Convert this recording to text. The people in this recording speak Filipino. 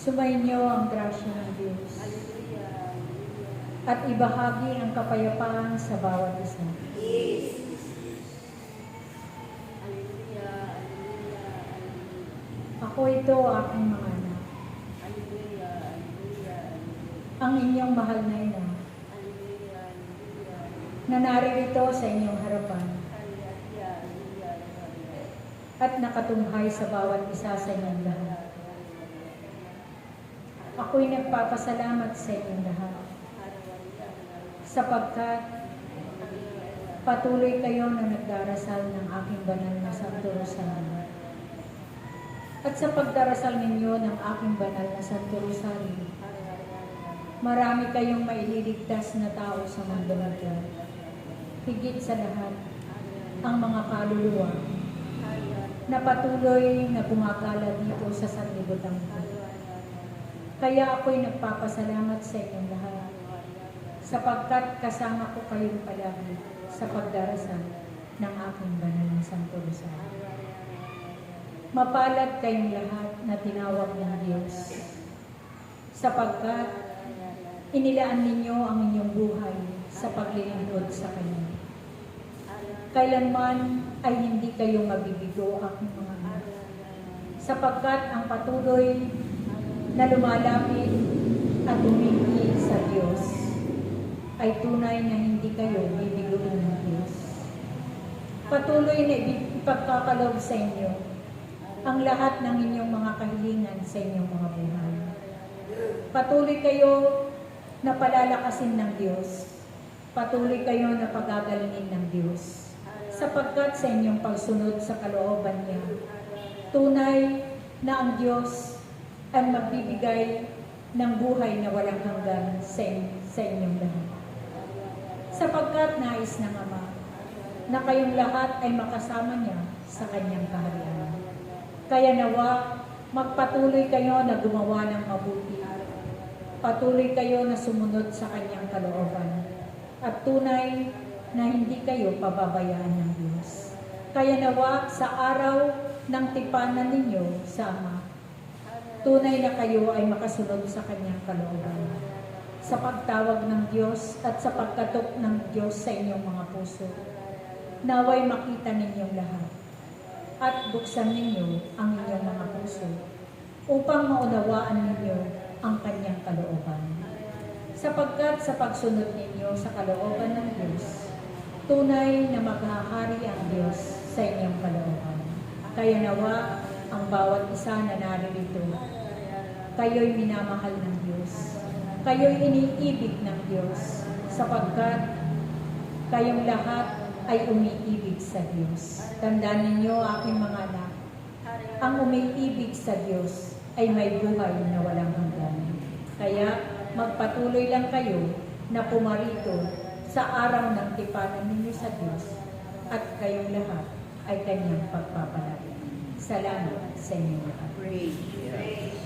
Sumainyo ang grasya ng Diyos. At ibahagi ang kapayapaan sa bawat isa. Ako ito, aking mga anak, ang inyong mahal na ina, na naririto sa inyong harapan at nakatunghay sa bawat isa sa inyong lahat. Ako'y nagpapasalamat sa inyong lahat sapagkat patuloy kayo na nagdarasal ng aking banal na Santo Rosario. At sa pagdarasal ninyo ng aking banal na Santo Rosario, marami kayong maililigtas na tao sa mundo ito. Higit sa lahat, ang mga kaluluwa na patuloy na gumagala dito sa sanlibutan ko. Kaya ako'y nagpapasalamat sa inyong lahat sapagkat kasama ko kayong palagi sa pagdarasal ng aking banal na Santo Rosario. Mapalad kayong lahat na tinawag ng Diyos sapagkat inilaan ninyo ang inyong buhay sa paglilingkod sa Kanya. Kailanman ay hindi kayo mabibigo aking mga anak sapagkat ang patuloy na lumalapit at umibig sa Diyos ay tunay na hindi kayo bibiguin ng Diyos. Patuloy na ipagkakalob sa inyo ang lahat ng inyong mga kahilingan sa inyong mga buhay. Patuloy kayo na palalakasin ng Diyos. Patuloy kayo na pagagalingin ng Diyos. Sapagkat sa inyong pagsunod sa kalooban niya, tunay na ang Diyos ay magbibigay ng buhay na walang hanggan sa, sa inyong lahat. Sapagkat nais ng Ama na kayong lahat ay makasama niya sa kanyang kaharian. Kaya nawa, magpatuloy kayo na gumawa ng mabuti. Patuloy kayo na sumunod sa kanyang kalooban. At tunay na hindi kayo pababayaan ng Diyos. Kaya nawa sa araw ng tipanan ninyo sa Ama, tunay na kayo ay makasunod sa kanyang kalooban. Sa pagtawag ng Diyos at sa pagkatok ng Diyos sa inyong mga puso, naway makita ninyong lahat at buksan ninyo ang inyong mga puso upang maunawaan ninyo ang kanyang kalooban. Sapagkat sa pagsunod ninyo sa kalooban ng Diyos, tunay na maghahari ang Diyos sa inyong kalooban. Kaya nawa ang bawat isa na naririto, kayo'y minamahal ng Diyos. Kayo'y iniibig ng Diyos sapagkat kayong lahat ay umiibig sa Diyos. Tandaan ninyo, aking mga anak, ang umiibig sa Diyos ay may buhay na walang hanggan. Kaya magpatuloy lang kayo na pumarito sa araw ng tipanan ninyo sa Diyos at kayong lahat ay kanyang pagpapalagi. Salamat sa inyo lahat. Praise.